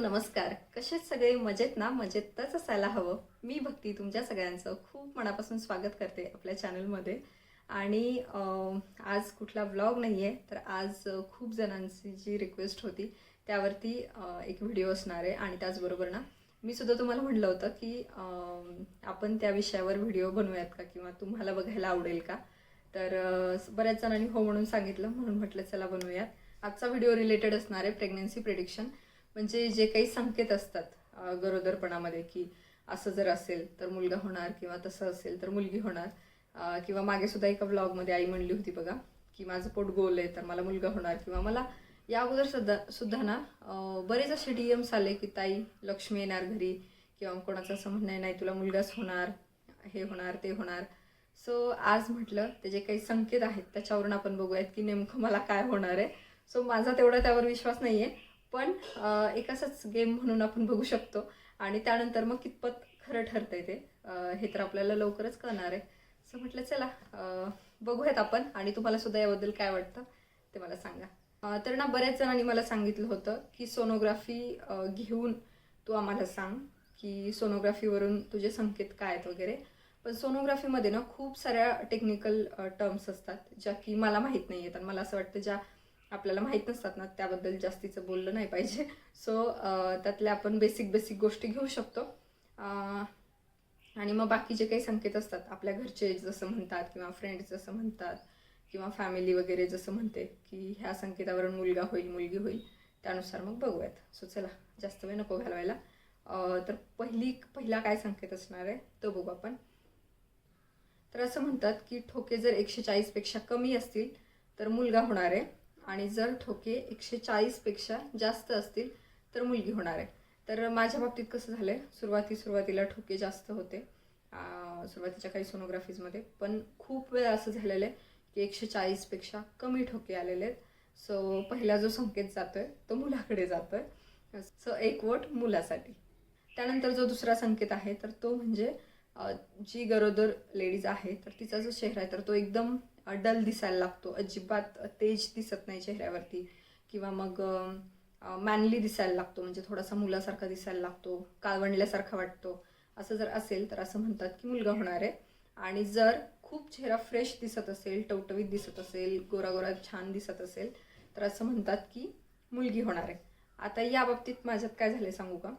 नमस्कार. कसेच सगळे मजेत ना? मजेतच असायला हवं. मी भक्ती तुमच्या सगळ्यांचं खूप मनापासून स्वागत करते आपल्या चॅनलमध्ये. आणि आज कुठला व्लॉग नाही आहे तर आज खूप जणांची जी रिक्वेस्ट होती त्यावरती एक व्हिडिओ असणार आहे. आणि त्याचबरोबर ना मी सुद्धा तुम्हाला म्हटलं होतं की आपण त्या विषयावर व्हिडिओ बनवूयात का? किंवा तुम्हाला बघायला आवडेल का? तर बऱ्याच जणांनी हो म्हणून सांगितलं म्हणून म्हटलं चला बनवूयात. आजचा व्हिडिओ रिलेटेड असणार आहे प्रेग्नन्सी प्रिडिक्शन म्हणजे जे काही संकेत असतात गरोदरपणामध्ये की असं जर असेल तर मुलगा होणार किंवा तसं असेल तर मुलगी होणार. किंवा मागे सुद्धा एका ब्लॉगमध्ये आई म्हणली होती बघा की माझं पोट गोल आहे तर मला मुलगा होणार. किंवा मला या अगोदर सुद्धा सुद्धा ना बरेच असे डी एम्स आले की ताई लक्ष्मी येणार घरी किंवा कोणाचं असं म्हणणं आहे नाही तुला मुलगाच होणार हे होणार ते होणार. सो आज म्हटलं ते जे काही संकेत आहेत त्याच्यावरून आपण बघूयात की नेमकं मला काय होणार आहे. सो माझा तेवढा त्यावर विश्वास नाही आहे पण एक असाच गेम म्हणून आपण बघू शकतो. आणि त्यानंतर मग कितपत खरं ठरतंय ते हे तर आपल्याला लवकरच कळणार आहे. सो म्हटलं चला बघूयात आपण. आणि तुम्हाला सुद्धा याबद्दल काय वाटतं ते मला सांगा. तर ना बऱ्याच जणांनी मला सांगितलं होतं की सोनोग्राफी घेऊन तू आम्हाला सांग की सोनोग्राफीवरून तुझे संकेत काय आहेत वगैरे. पण सोनोग्राफीमध्ये ना खूप साऱ्या टेक्निकल टर्म्स असतात ज्या की मला माहीत नाही आहेत आणि मला असं वाटतं ज्या आपल्याला माहीत नसतात ना त्याबद्दल जास्तीचं बोललं नाही पाहिजे. सो त्यातल्या आपण बेसिक बेसिक गोष्टी घेऊ शकतो. आणि मग बाकीचे काही संकेत असतात आपल्या घरचे जसं म्हणतात किंवा फ्रेंड्स जसं म्हणतात किंवा फॅमिली वगैरे जसं म्हणते की ह्या संकेतावरून मुलगा होईल मुलगी होईल त्यानुसार मग बघूयात. सो चला जास्त वेळ नको घालवायला. तर पहिली पहिला काय संकेत असणार आहे तो बघू आपण. तर असं म्हणतात की ठोके जर एकशे चाळीसपेक्षा कमी असतील तर मुलगा होणार आहे. आणि जर ठोके एकशे चाळीसपेक्षा जास्त असतील तर मुलगी होणार आहे. तर माझ्या बाबतीत कसं झालं आहे सुरुवाती सुरुवातीला ठोके जास्त होते सुरुवातीच्या काही सोनोग्राफीजमध्ये पण खूप वेळा असं झालेलं आहे की एकशे चाळीसपेक्षा कमी ठोके आलेले आहेत. सो पहिला जो संकेत जातो आहे तो मुलाकडे जातोय. सो एक वोट मुलासाठी. त्यानंतर जो दुसरा संकेत आहे तर तो म्हणजे जी गरोदर लेडीज आहे तर तिचा जो चेहरा आहे तर तो एकदम डल दिसायला लागतो. अजिबात तेज दिसत नाही चेहऱ्यावरती. किंवा मग मॅनली दिसायला लागतो. म्हणजे थोडासा मुलासारखा दिसायला लागतो. काळवंडल्यासारखा वाटतो. असं जर असेल तर असं म्हणतात की मुलगा होणार आहे. आणि जर खूप चेहरा फ्रेश दिसत असेल टवटवीत दिसत असेल गोरा गोरा छान दिसत असेल तर असं म्हणतात की मुलगी होणार आहे. आता या बाबतीत माझ्यात काय झालं सांगू का?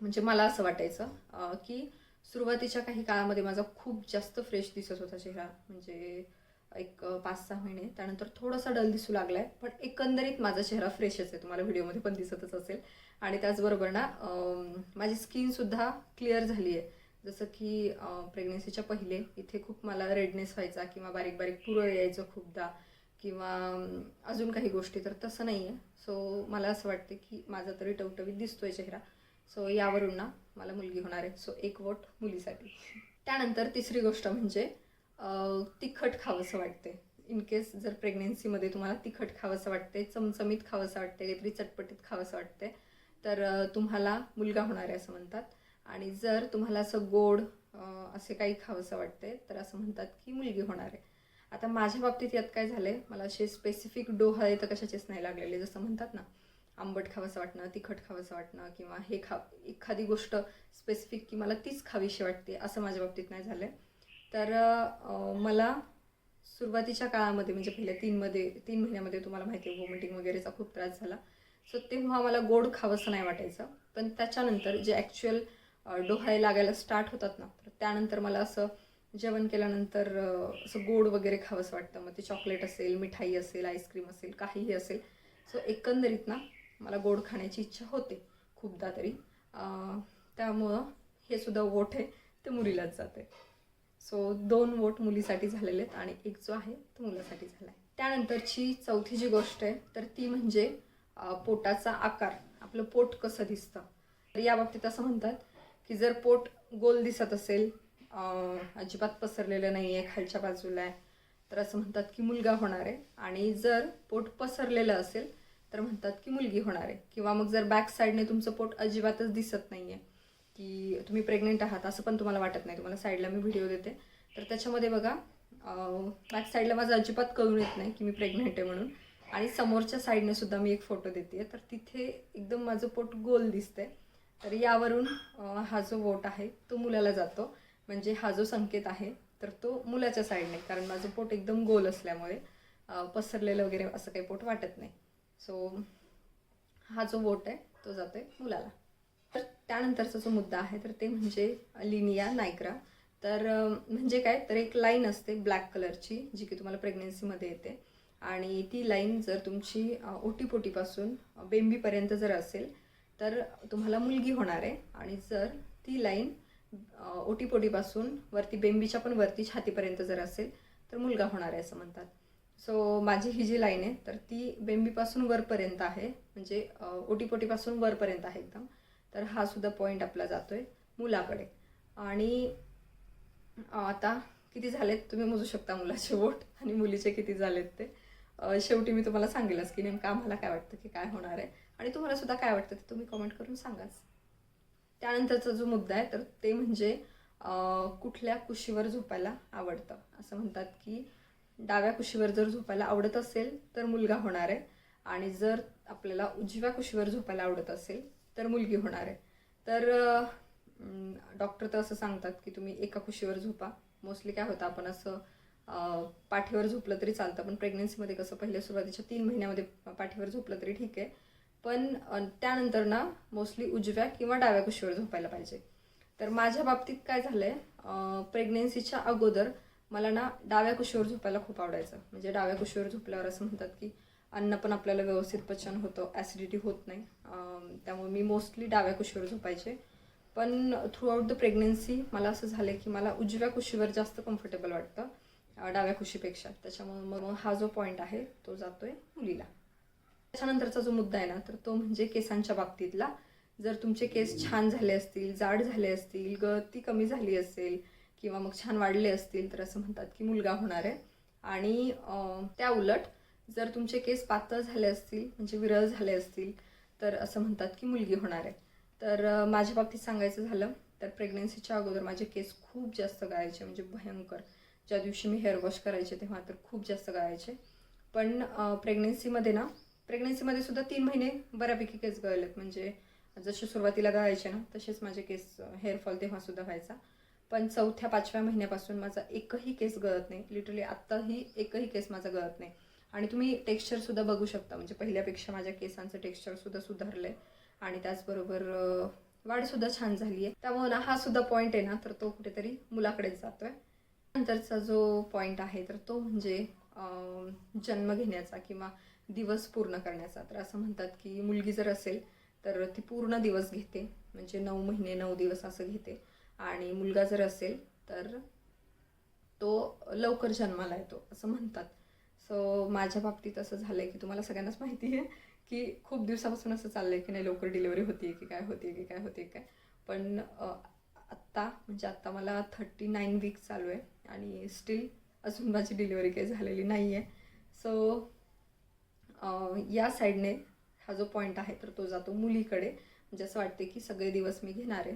म्हणजे मला असं वाटायचं की सुरुवातीच्या काही काळामध्ये माझा खूप जास्त फ्रेश दिसत होता चेहरा. म्हणजे एक पाच सहा महिने. त्यानंतर थोडासा डल दिसू लागलाय पण एकंदरीत माझा चेहरा फ्रेशच आहे. तुम्हाला व्हिडिओमध्ये पण दिसतच असेल. आणि त्याचबरोबर ना माझी स्किनसुद्धा क्लिअर झाली आहे. जसं की प्रेग्नेन्सीच्या पहिले इथे खूप मला रेडनेस व्हायचा किंवा बारीक बारीक पुरळ यायचं खूपदा किंवा अजून काही गोष्टी तर तसं नाही आहे सो मला असं वाटते की माझा तरी टवटवीत दिसतोय चेहरा. सो यावरून ना मला मुलगी होणार आहे. सो एक वोट मुलीसाठी. त्यानंतर तिसरी गोष्ट म्हणजे तिखट खावंसं वाटते इन केस जर प्रेग्नेन्सीमध्ये तुम्हाला तिखट खावंसं वाटते चमचमीत खावंसं वाटते काहीतरी चटपटीत खावंसं वाटते तर तुम्हाला मुलगा होणार आहे असं म्हणतात. आणि जर तुम्हाला असं गोड असे काही खावंसं वाटते तर असं म्हणतात की मुलगी होणार आहे. आता माझ्या बाबतीत यात काय झालं आहे मला असे स्पेसिफिक डोहाळे तर कशाचेच नाही लागलेले जसं म्हणतात ना आंबट खावंसं वाटणं तिखट खावंसं वाटणं किंवा हे खा एखादी गोष्ट स्पेसिफिक की मला तीच खावीशी वाटते असं माझ्या बाबतीत नाही झालं आहे तर मला सुरुवातीच्या काळामध्ये म्हणजे पहिल्या तीनमध्ये तीन महिन्यामध्ये तुम्हाला माहिती आहे वॉमिटिंग वगैरेचा खूप त्रास झाला. सो तेव्हा मला गोड खावंसं नाही वाटायचं. पण त्याच्यानंतर जे ॲक्च्युअल डोहाळे लागायला स्टार्ट होतात ना तर त्यानंतर मला असं जेवण केल्यानंतर असं गोड वगैरे खावंसं वाटतं. मग ते चॉकलेट असेल मिठाई असेल आईस्क्रीम असेल काहीही असेल. सो एकंदरीत ना मला गोड खाण्याची इच्छा होते खूपदा तरी. त्यामुळं हे सुद्धा वोट आहे ते मुलीलाच जाते सो दोन वोट मुलीसाठी झालेले आहेत आणि एक जो आहे तो मुलासाठी झाला आहे त्यानंतरची चौथी जी गोष्ट आहे तर ती म्हणजे पोटाचा आकार. आपलं पोट कसं दिसतं? तर या बाबतीत असं म्हणतात की जर पोट गोल दिसत असेल अजिबात पसरलेलं नाही आहे खालच्या बाजूला आहे तर असं म्हणतात की मुलगा होणार आहे. आणि जर पोट पसरलेलं असेल तर म्हणतात की मुलगी होणार आहे. किंवा मग जर बॅक साईडने तुमचं पोट अजिबातच दिसत नाही आहे की तुम्ही प्रेग्नेंट आहात असं पण तुम्हाला वाटत नाही. तुम्हाला साईडला मी व्हिडिओ देते. तर त्याच्यामध्ये बघा बॅक साईडला माझं अजिबात कळून येत नाही की मी प्रेग्नेंट आहे म्हणून. आणि समोरच्या साईडने सुद्धा मी एक फोटो देते तर तिथे एकदम माझं पोट गोल दिसतंय. तर यावरून हा जो वोट आहे तो मुलाला जातो. म्हणजे हा जो संकेत आहे तर तो मुलाच्या साईडने कारण माझं पोट एकदम गोल असल्यामुळे पसरलेलं वगैरे असं काही पोट वाटत नाही. सो हा जो वोट आहे तो जातो आहे मुलाला. त्यानंतरचा जो मुद्दा आहे तर ते म्हणजे लिनिया नायक्रा तर म्हणजे काय तर एक लाईन असते ब्लॅक कलरची जी की तुम्हाला प्रेग्नेन्सीमध्ये येते. आणि ती लाईन जर तुमची ओटीपोटीपासून बेंबीपर्यंत जर असेल तर तुम्हाला मुलगी होणार आहे. आणि जर ती लाईन ओटीपोटीपासून वरती बेंबीच्या पण वरती छातीपर्यंत जर असेल तर मुलगा होणार आहे असं म्हणतात. सो माझी ही जी लाईन आहे तर ती बेंबीपासून वरपर्यंत आहे. म्हणजे ओटीपोटीपासून वरपर्यंत आहे एकदम. तर हा सुद्धा पॉईंट आपला जातोय मुलाकडे. आणि आता किती झालेत तुम्ही मोजू शकता मुलाचे वोट आणि मुलीचे किती झालेत ते. शेवटी मी तुम्हाला सांगेलच की नेमकं आम्हाला काय वाटतं की काय होणार आहे. आणि तुम्हाला सुद्धा काय वाटतं ते तुम्ही कमेंट करून सांगाच. त्यानंतरचा जो मुद्दा आहे तर ते म्हणजे कुठल्या कुशीवर झोपायला आवडतं? असं म्हणतात की डाव्या कुशीवर जर झोपायला आवडत असेल तर मुलगा होणार आहे. आणि जर आपल्याला उजव्या कुशीवर झोपायला आवडत असेल तर मुलगी होणार आहे. तर डॉक्टर तर असं सांगतात की तुम्ही एका कुशीवर झोपा. मोस्टली काय होतं आपण असं पाठीवर झोपलं तरी चालतं. पण प्रेग्नन्सीमध्ये कसं पहिले सुरुवातीच्या तीन महिन्यामध्ये पाठीवर झोपलं तरी ठीक आहे. पण त्यानंतर ना मोस्टली उजव्या किंवा डाव्या कुशीवर झोपायला पाहिजे. तर माझ्या बाबतीत काय झालं आहे प्रेग्नेन्सीच्या अगोदर मला ना डाव्या कुशीवर झोपायला खूप आवडायचं. म्हणजे डाव्या कुशीवर झोपल्यावर असं म्हणतात की अन्न पण आपल्याला व्यवस्थित पचन होतं ॲसिडिटी होत नाही. त्यामुळे मी मोस्टली डाव्या कुशीवर झोपायचे. पण थ्रूआउट द प्रेग्नन्सी मला असं झालं की मला उजव्या कुशीवर जास्त कम्फर्टेबल वाटतं डाव्या कुशीपेक्षा. त्याच्यामुळे मग हा जो पॉईंट आहे तो जातो आहे मुलीला. त्याच्यानंतरचा जो मुद्दा आहे ना तर तो म्हणजे केसांच्या बाबतीतला. जर तुमचे केस छान झाले असतील जाड झाले असतील गळती कमी झाली असेल किंवा मग छान वाढले असतील तर असं म्हणतात की मुलगा होणार आहे. आणि त्या उलट जर तुमचे केस पातळ झाले असतील म्हणजे विरळ झाले असतील तर असं म्हणतात की मुलगी होणार आहे. तर माझ्या बाबतीत सांगायचं झालं तर प्रेग्नन्सीच्या अगोदर माझे केस खूप जास्त गायचे म्हणजे भयंकर. ज्या दिवशी मी हेअर वॉश करायचे तेव्हा तर खूप जास्त गायचे पण प्रेग्नेन्सीमध्ये ना प्रेग्नेन्सीमध्ये सुद्धा तीन महिने बऱ्यापैकी केस गळलेत. म्हणजे जसे सुरुवातीला गाळायचे ना तसेच माझे केस हेअरफॉल तेव्हासुद्धा व्हायचा. पण चौथ्या पाचव्या महिन्यापासून माझा एकही केस गळत नाही. लिटरली आत्ताही एकही केस माझा गळत नाही. आणि तुम्ही टेक्स्चर सुद्धा बघू शकता. म्हणजे पहिल्यापेक्षा माझ्या केसांचं टेक्स्चर सुद्धा सुधारलंय. आणि त्याचबरोबर वाढसुद्धा वाढ सुद्धा छान झाली आहे त्यामुळे ना हा सुद्धा पॉईंट आहे ना तर तो कुठेतरी मुलाकडेच जातोय. नंतरचा जो पॉईंट आहे तर तो म्हणजे जन्म घेण्याचा किंवा दिवस पूर्ण करण्याचा. तर असं म्हणतात की मुलगी जर असेल तर ती पूर्ण दिवस घेते. म्हणजे नऊ महिने नऊ दिवस असं घेते. आणि मुलगा जर असेल तर तो लवकर जन्माला येतो असं म्हणतात. सो माझ्या बाबतीत असं झालं आहे की तुम्हाला सगळ्यांनाच माहिती आहे की खूप दिवसापासून असं चाललं आहे की नाही लवकर डिलिव्हरी होतीये की काय होते की काय होते काय. पण आत्ता म्हणजे आत्ता मला थर्टी नाईन वीक चालू आहे आणि स्टील अजून माझी डिलिव्हरी काही झालेली नाही आहे सो या साईडने हा जो पॉईंट आहे तर तो जातो मुलीकडे. म्हणजे असं वाटते की सगळे दिवस मी घेणार आहे.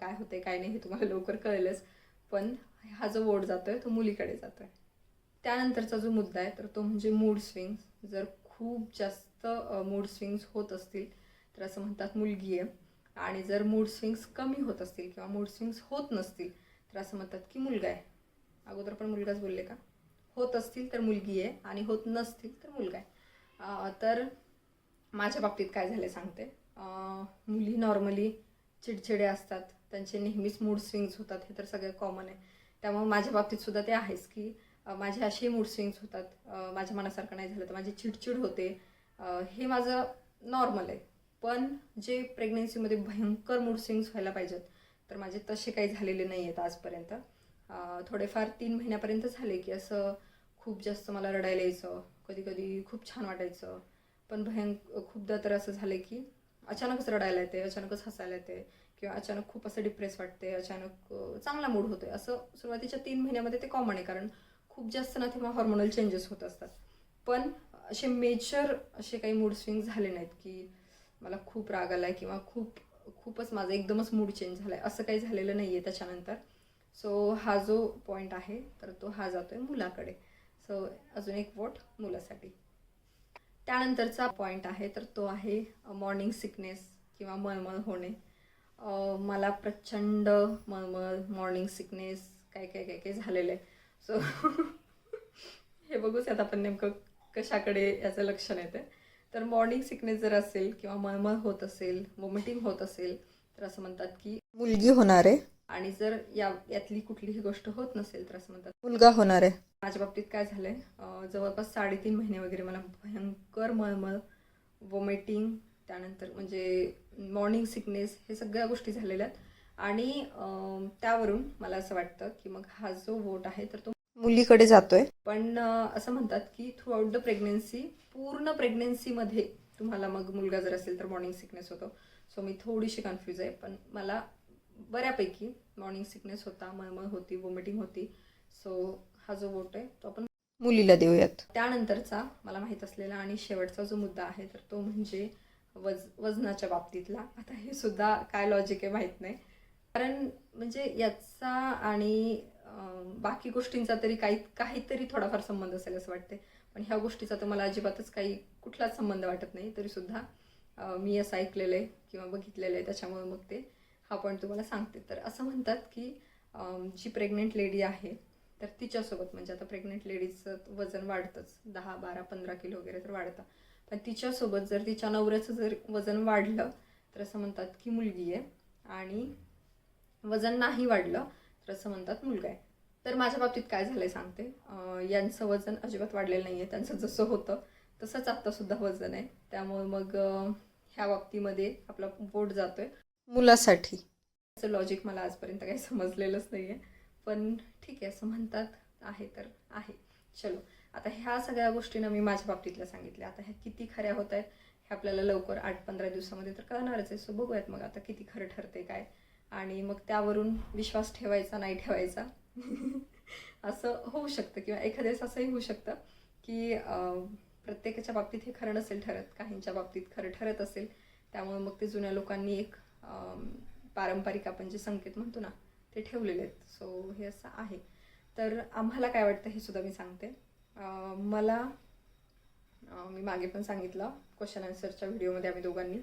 काय होते काय नाही हे तुम्हाला लवकर कळेलच. पण हा जो वोट जातो आहे तो मुलीकडे जातो आहे त्यानंतरचा जो मुद्दा आहे तर तो म्हणजे मूड स्विंग्स जर खूप जास्त मूड स्विंग्स होत असतील तर असं म्हणतात मुलगी आहे. आणि जर मूड स्विंग्स कमी होत असतील किंवा मूड स्विंग्स होत नसतील तर असं म्हणतात की मुलगा आहे. अगोदर पण मुलगाच बोलले का? होत असतील तर मुलगी आहे आणि होत नसतील तर मुलगा आहे. तर माझ्या बाबतीत काय झालं सांगते. मुली नॉर्मली चिडचिडे असतात. त्यांचे नेहमीच मूड स्विंग्स होतात. हे तर सगळं कॉमन आहे. त्यामुळे माझ्या बाबतीत सुद्धा ते आहेच की माझे असे मूड स्विंग्स होतात. माझ्या मनासारखं नाही झालं तर माझी चिडचिड होते. हे माझं नॉर्मल आहे. पण जे प्रेग्नेन्सीमध्ये भयंकर मूड स्विंग्स व्हायला पाहिजेत तर माझे तसे काही झालेले नाही आहेत आजपर्यंत. थोडेफार तीन महिन्यापर्यंत झाले की असं खूप जास्त मला रडायला यायचं कधी कधी खूप छान वाटायचं. पण भयं खूपदा तर असं झालं की अचानकच रडायला येते अचानकच हसायला येते किंवा अचानक खूप असं डिप्रेस वाटते अचानक चांगला मूड होतोय. असं सुरुवातीच्या तीन महिन्यामध्ये ते कॉमन आहे. कारण खूप जास्त ना तेव्हा हॉर्मोनल चेंजेस होत असतात. पण असे मेजर असे काही मूड स्विंग झाले नाहीत की मला खूप राग आला आहे किंवा खूप खूपच माझा एकदमच मूड चेंज झाला आहे असं काही झालेलं नाही आहे त्याच्यानंतर. सो हा जो पॉईंट आहे तर तो हा जातो आहे मुलाकडे. सो अजून एक वोट मुलासाठी. त्यानंतरचा पॉईंट आहे तर तो आहे मॉर्निंग सिकनेस किंवा मळमळ होणे. मला प्रचंड मळमळ मॉर्निंग सिकनेस काय काय काय काय झालेलं आहे. सो हे बघूच आता आपण नेमकं कशाकडे याचं लक्षण येते तर मॉर्निंग सिकनेस जर असेल किंवा मळमळ होत असेल वॉमिटिंग होत असेल तर असं म्हणतात की मुलगी होणार आहे. आणि जर या यातली कुठलीही गोष्ट होत नसेल तर असं म्हणतात. मुलगा होणार आहे. माझ्या बाबतीत काय झालंय जवळपास साडेतीन महिने वगैरे मला भयंकर मळमळ वॉमिटिंग त्यानंतर म्हणजे मॉर्निंग सिकनेस हे सगळ्या गोष्टी झालेल्या आहेत. आणि त्यावरून मला असं वाटतं की मग हा जो वोट आहे तर तो मुलीकडे जातोय. पण असं म्हणतात की थ्रू आउट द प्रेग्नेन्सी पूर्ण प्रेग्नेन्सीमध्ये तुम्हाला मग मुलगा जर असेल तर मॉर्निंग सिकनेस होतो. सो मी थोडीशी कन्फ्यूज आहे पण मला बऱ्यापैकी मॉर्निंग सिकनेस होता मळमळ होती वॉमिटिंग होती. सो हा जो वोट आहे तो आपण मुलीला देऊयात. त्यानंतरचा मला माहीत असलेला आणि शेवटचा जो मुद्दा आहे तर तो म्हणजे वज वजनाच्या बाबतीतला. आता हे सुद्धा काय लॉजिक आहे माहीत नाही. कारण म्हणजे याचा आणि बाकी गोष्टींचा तरी काही काहीतरी थोडाफार संबंध असेल असं वाटते पण ह्या गोष्टीचा तर मला अजिबातच काही कुठलाच संबंध वाटत नाही तरीसुद्धा मी असं ऐकलेलं आहे किंवा बघितलेलं आहे त्याच्यामुळे मग ते हा पॉईंट तुम्हाला सांगते. तर असं म्हणतात की जी प्रेग्नेंट लेडी आहे तर तिच्यासोबत म्हणजे आता प्रेग्नेंट लेडीचं वजन वाढतंच. दहा बारा पंधरा किलो वगैरे तर वाढतं. पण तिच्यासोबत जर तिच्या नवऱ्याचं जर वजन वाढलं तर असं म्हणतात की मुलगी आहे आणि वजन नाही वाढलं तर असं म्हणतात मुलगा आहे. तर माझ्या बाबतीत काय झालंय सांगते. यांचं वजन अजिबात वाढलेलं नाही आहे त्यांचं जसं होतं तसंच आत्तासुद्धा वजन आहे. त्यामुळे मग ह्या बाबतीमध्ये आपला बोट जातोय. मुलासाठी. त्याचं लॉजिक मला आजपर्यंत काही समजलेलंच नाही आहे पण ठीक आहे असं म्हणतात आहे तर आहे. चलो. आता ह्या सगळ्या गोष्टींना मी माझ्या बाबतीतल्या सांगितल्या. आता ह्या किती खऱ्या होत आहेत हे आपल्याला लवकर आठ पंधरा दिवसामध्ये तर कळणारच आहे. सो बघूयात मग आता किती खरं ठरते काय. आणि मग त्यावरून विश्वास ठेवायचा नाही ठेवायचा असं होऊ शकतं किंवा एखाद्या वेळेस असंही होऊ शकतं की प्रत्येकाच्या बाबतीत हे खरं नसेल ठरत काहींच्या बाबतीत खरं ठरत असेल त्यामुळे मग ते जुन्या लोकांनी एक पारंपरिक आपण जे संकेत म्हणतो ना ते ठेवलेले आहेत. सो हे असं आहे. तर आम्हाला काय वाटतं हे सुद्धा मी सांगते. मला मी मागे पण सांगितलं क्वेश्चन आन्सरच्या व्हिडिओमध्ये आम्ही दोघांनी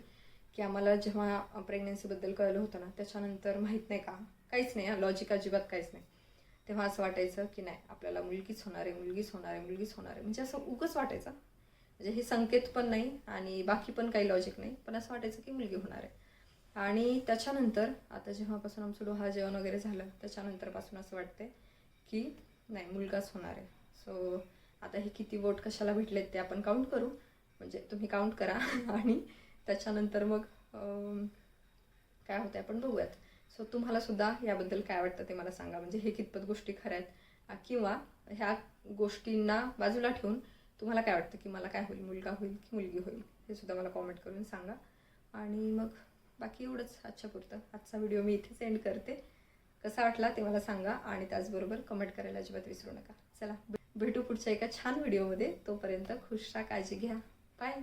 की आम्हाला जेव्हा प्रेग्नन्सीबद्दल कळलं होतं ना त्याच्यानंतर माहीत नाही का काहीच नाही लॉजिक अजिबात काहीच नाही. तेव्हा असं वाटायचं की नाही आपल्याला मुलगीच होणार आहे मुलगीच होणार आहे मुलगीच होणार आहे. म्हणजे असं उगच वाटायचं. म्हणजे हे संकेत पण नाही आणि बाकी पण काही लॉजिक नाही. पण असं वाटायचं की मुलगी होणार आहे. आणि त्याच्यानंतर आता जेव्हापासून आमचं डोहा जेवण वगैरे झालं त्याच्यानंतरपासून असं वाटते की नाही मुलगाच होणार आहे. सो आता हे किती वोट कशाला भेटलेत ते आपण काउंट करू. म्हणजे तुम्ही काउंट करा. आणि त्याच्यानंतर मग काय होतं आपण बघूयात. सो तुम्हाला सुद्धा याबद्दल काय वाटतं ते मला सांगा. म्हणजे हे कितपत गोष्टी खऱ्या आहेत? किंवा ह्या गोष्टींना बाजूला ठेवून तुम्हाला काय वाटतं की मला काय होईल? मुलगा होईल की मुलगी होईल? हे सुद्धा मला कॉमेंट करून सांगा. आणि मग बाकी एवढंच आजच्या पुरतं. आजचा व्हिडिओ मी इथेच एंड करते. कसा वाटला ते मला सांगा आणि त्याचबरोबर कमेंट करायला अजिबात विसरू नका. चला भेटू पुढच्या एका छान व्हिडिओमध्ये तोपर्यंत खुश राहा काळजी घ्या. बाय